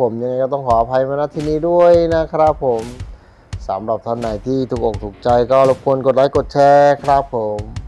ผมยังไงก็ต้องขออภัยมาณที่นี้ด้วยนะครับผมสำหรับท่านไหนที่ถูกอกถูกใจก็รบกวนกดไลค์กดแชร์ครับผม